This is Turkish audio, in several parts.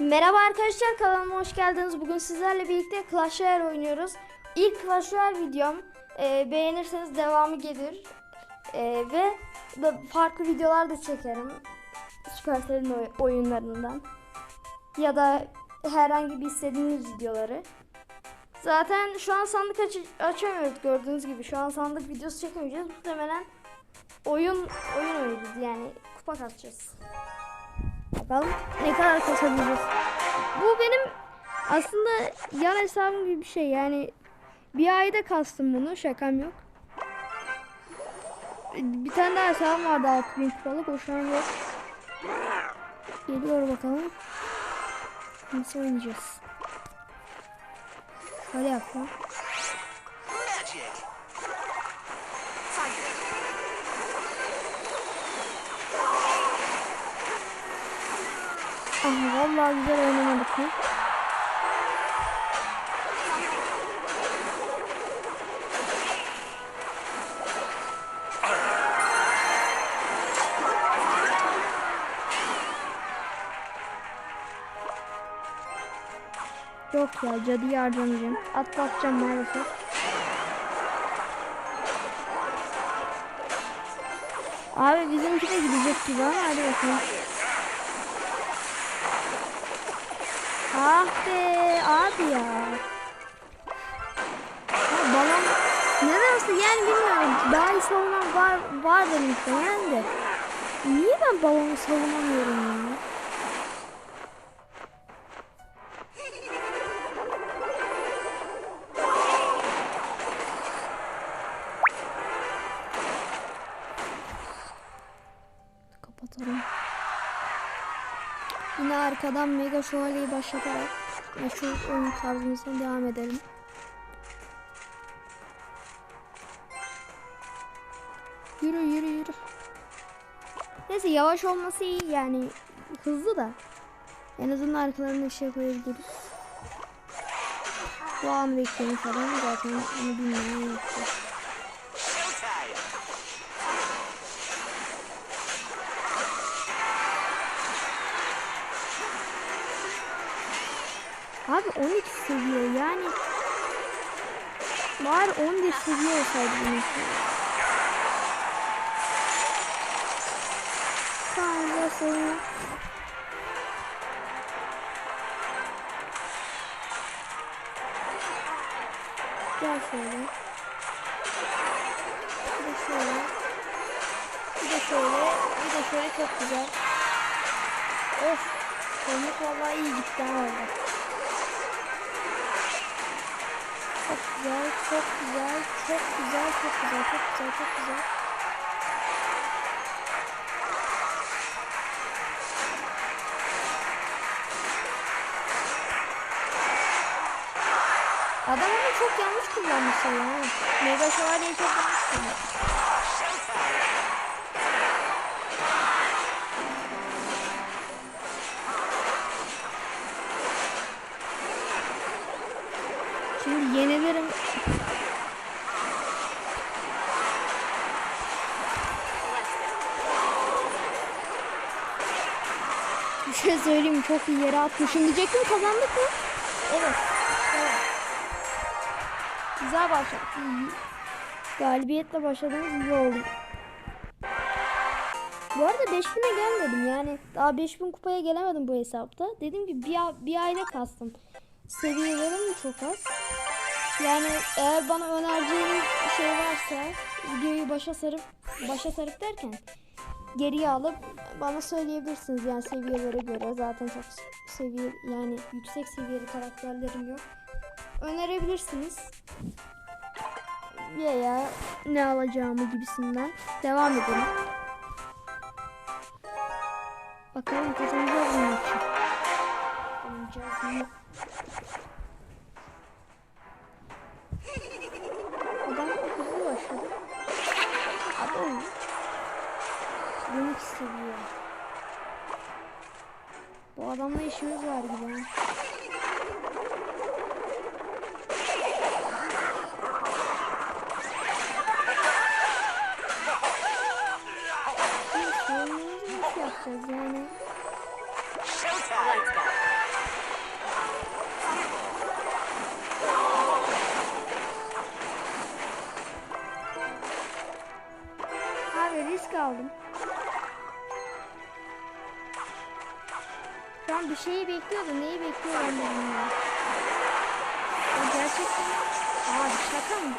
Merhaba arkadaşlar kanalıma hoş geldiniz. Bugün sizlerle birlikte Clash Royale oynuyoruz. İlk Clash Royale videom. Ee, beğenirseniz devamı gelir. Ee, ve farklı videolar da çekerim. Supercell'in oy- oyunlarından. Ya da herhangi bir istediğiniz videoları. Zaten şu an sandık aç- açamıyoruz gördüğünüz gibi. Şu an sandık videosu çekemeyeceğiz. Muhtemelen oyun oyun oynayacağız yani kupa kasacağız. Bakalım ne kadar kasabiliriz. Bu benim aslında yan hesabım gibi bir şey yani bir ayda kastım bunu şakam yok. Bir tane daha hesabım vardı 6000 kupalık o şu an yok. Geliyor bakalım. Nasıl oynayacağız? Şöyle yapalım. Aha vallahi güzel oynamadık mı? Yok ya cadıyı harcamayacağım. Atlatacağım maalesef. Abi bizimki de gidecek gibi ama hadi bakalım. Ah be abi ya. ya balon nedense yani bilmiyorum. Daha iyi savunan var, vardır muhtemelen de. Niye ben balonu savunamıyorum ya? Kapatalım. Yine arkadan Mega Şövalye'yi başlatarak meşhur oyun tarzımıza devam edelim. Yürü yürü yürü. Neyse yavaş olması iyi yani hızlı da. En azından arkalarına bir şey koyabiliriz. Bu an bekliyorum falan zaten onu bilmiyorum. Abi 12 seviye yani var 11 seviye olsaydı için. Tanrı seni. Gel şöyle. Bir de şöyle. Bir de şöyle. Bir de şöyle çok güzel. Of. Komik vallahi iyi gitti ha orada. Çok güzel, çok güzel, çok güzel, çok güzel, çok güzel, çok güzel. Adam onu çok yanlış kullanmış ya. Mega şövalyeyi çok yanlış kullanmış. Showtime. Şimdi yenilirim. Bir şey söyleyeyim çok iyi yere atmışım diyecektim kazandık mı? Evet. evet. Güzel başladık. Galibiyetle başladığımız iyi oldu. Bu arada 5000'e gelmedim yani. Daha 5000 kupaya gelemedim bu hesapta. Dediğim gibi bir, bir ayda kastım. Seviyelerim çok az. Yani eğer bana önereceğiniz şey varsa videoyu başa sarıp başa sarıp derken geriye alıp bana söyleyebilirsiniz yani seviyelere göre zaten çok seviye yani yüksek seviyeli karakterlerim yok. Önerebilirsiniz. Veya ne alacağımı gibisinden devam edelim. Bakalım kazanacağız mı? Kazanacağız mı? Bekliyor da neyi bekliyor. O gerçekten... Aa şaka mı?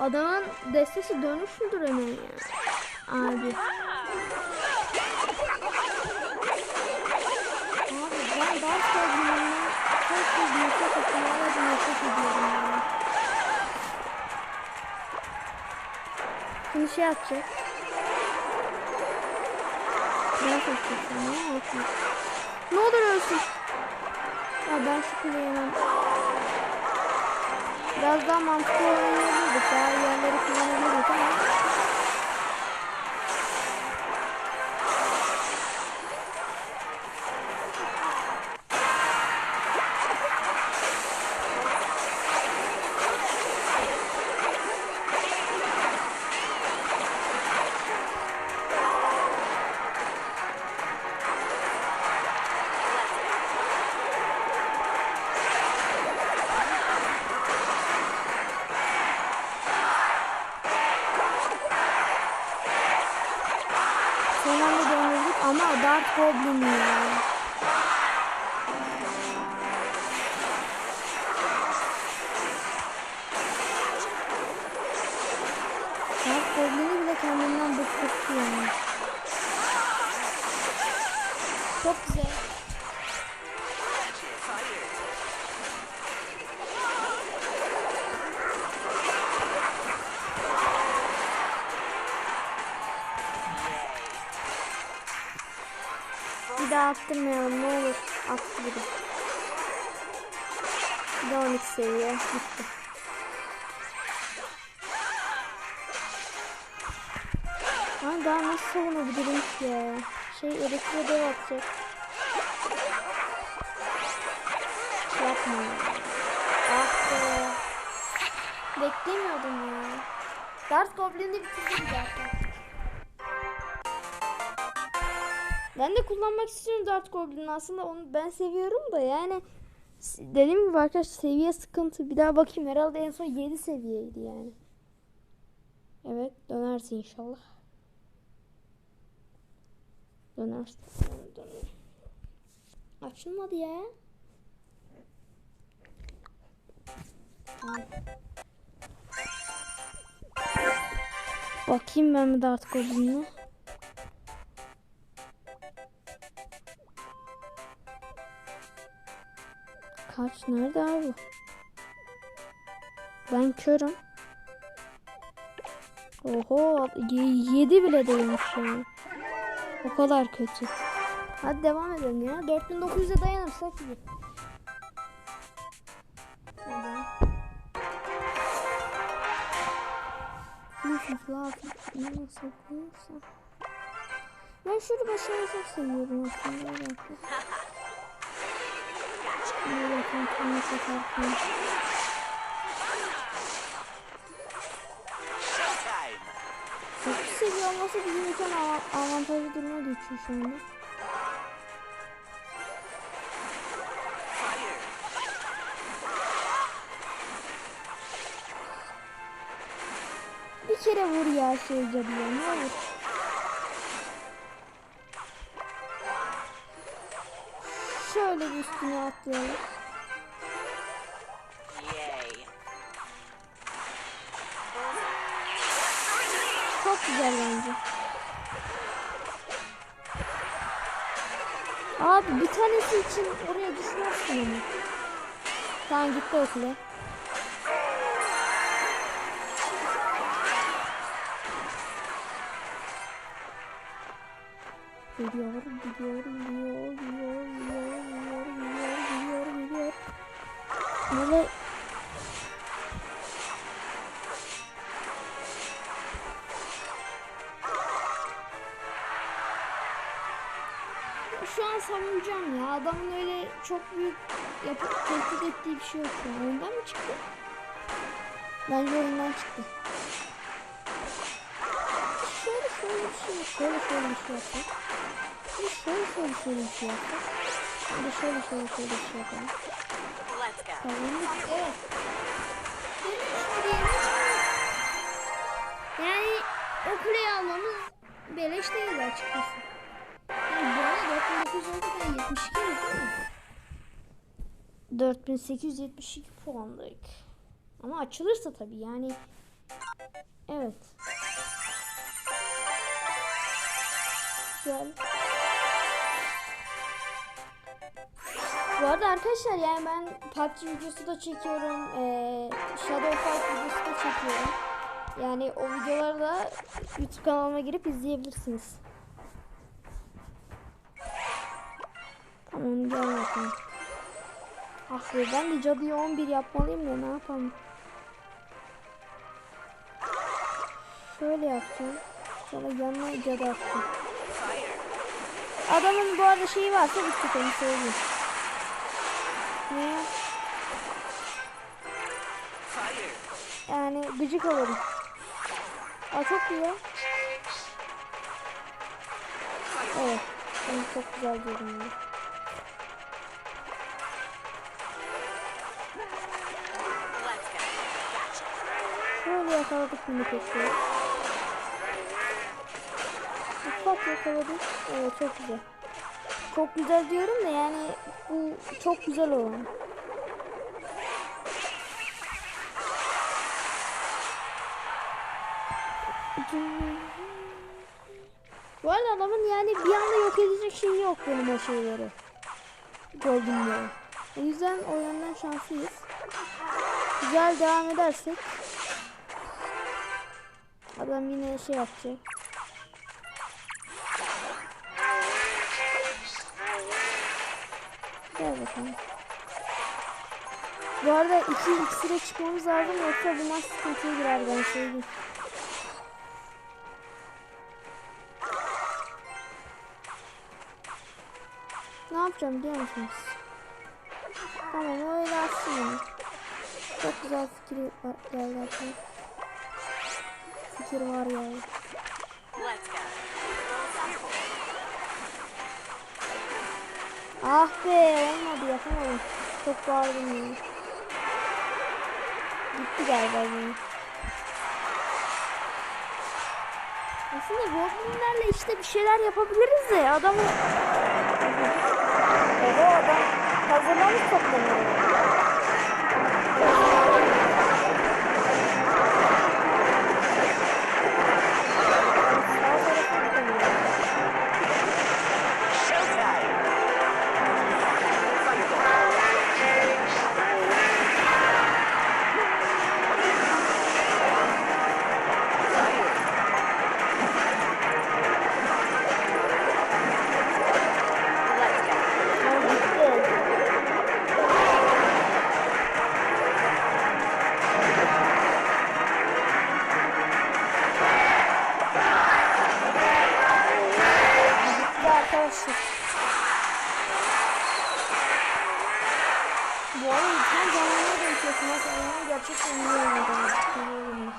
Adamın destesi dönmüş müdür hemen ya? Abi. Abi ben daha sevdiğimden çok çok nefret. Hala da nefret ediyorum yani. Şimdi şey atacak. Ben atacak sana. Olsun. Ne olur ölsün. Hemen Biraz daha mantıklı oynayabilirdik. Daha yerleri kullanabilirdik ama. Goblin ya. Dark Goblin'i bile kendinden bıktırttı yani. Çok güzel. Şey elektriğe dev atacak. Yapma ya. Ah be. Beklemiyordum ya. Dark Goblin'i bitirdim zaten. Ben de kullanmak istiyorum Dart Goblin'i aslında onu ben seviyorum da yani dediğim gibi arkadaşlar seviye sıkıntı. Bir daha bakayım herhalde en son 7 seviyeydi yani. Evet dönersin inşallah. Dönersin. Döner. Açılmadı ya. Bakayım ben bir Dart Goblin'e. Kaç? Nerede abi? Ben körüm. Oho 7 bile değilmiş yani. O kadar kötü. Hadi devam edelim ya. 4900'e dayanırsak iyi. Ben şunu başarıyı çok seviyorum aslında. Bir dakika. Bir 8 seviye olması bizim için avantajlı duruma geçiyor şu anda. Bir kere vur ya şey cadıya ne olur. Şöyle bir üstüne atlayalım. Çok güzel bence. Abi bir tanesi için oraya düşmezsin onu. Tamam gitti o kule. Gidiyor, gidiyor, şu an savunacağım ya. Adamın öyle çok büyük yapıp tehdit ettiği bir şey yok. Yani. Oyundan mı çıktı? Bence oyundan çıktı. Şöyle şöyle bir şey yap. Şöyle şöyle bir şey yapsak. Şöyle şöyle şöyle bir şey yapsak. Bir de şöyle şöyle şöyle bir şey yapalım. Let's go. Savunduk. Evet. 4872 puanlık. Ama açılırsa tabii yani. Evet. Güzel. Bu arada arkadaşlar yani ben PUBG videosu da çekiyorum. Ee, Shadow Fight videosu da çekiyorum. Yani o videoları da YouTube kanalıma girip izleyebilirsiniz. Tamam gel bakalım. Ah be ben de cadıyı 11 yapmalıyım da ne yapalım. Şöyle yapacağım. Sonra yanına cadı atacağım. Adamın bu arada şeyi varsa bittik onu söyleyeyim. Ne? Yani gıcık olurum. Aa çok güzel. Evet. Çok güzel diyorum yakaladık minik ekmeği. Ufak yakaladık. Evet çok güzel. Çok güzel diyorum da yani bu çok güzel olan. Bu arada adamın yani bir anda yok edecek şeyi yok benim o şeyleri. Golden'ları. O yüzden o yönden şanslıyız. Güzel devam edersek Adam yine şey yapacak. Gel bakalım. Bu arada iki iksire çıkmamız lazım yoksa bu maç sıkıntıya girer ben söyleyeyim. Ne yapacağım biliyor musunuz? Tamam öyle atsın. Çok güzel fikir geldi aklıma. Fikir var ya. Ah be olmadı yapamadım. Çok bağırdım ya. Gitti galiba yine. Aslında goblinlerle işte bir şeyler yapabiliriz de adamı... Baba adam hazırlamış toplamını. arkadaşlar. Bu arada lütfen canlıya denk yapın. Nasıl gerçek canlıya oynadım.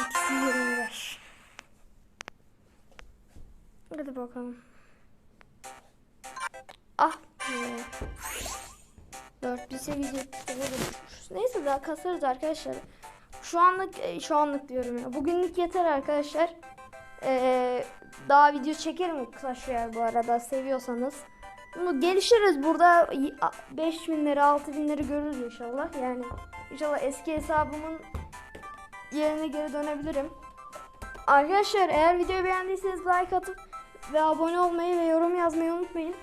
Eksi 25. Hadi bakalım. Ah. Dört bir seviye. Neyse daha kasarız arkadaşlar. Şu anlık e, şu anlık diyorum ya. Bugünlük yeter arkadaşlar. Ee, daha video çekerim Clash Royale bu arada seviyorsanız. Gelişiriz burada 5000'leri 6000'leri görürüz inşallah. Yani inşallah eski hesabımın yerine geri dönebilirim. Arkadaşlar eğer videoyu beğendiyseniz like atıp ve abone olmayı ve yorum yazmayı unutmayın.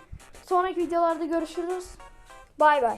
Sonraki videolarda görüşürüz. Bay bay.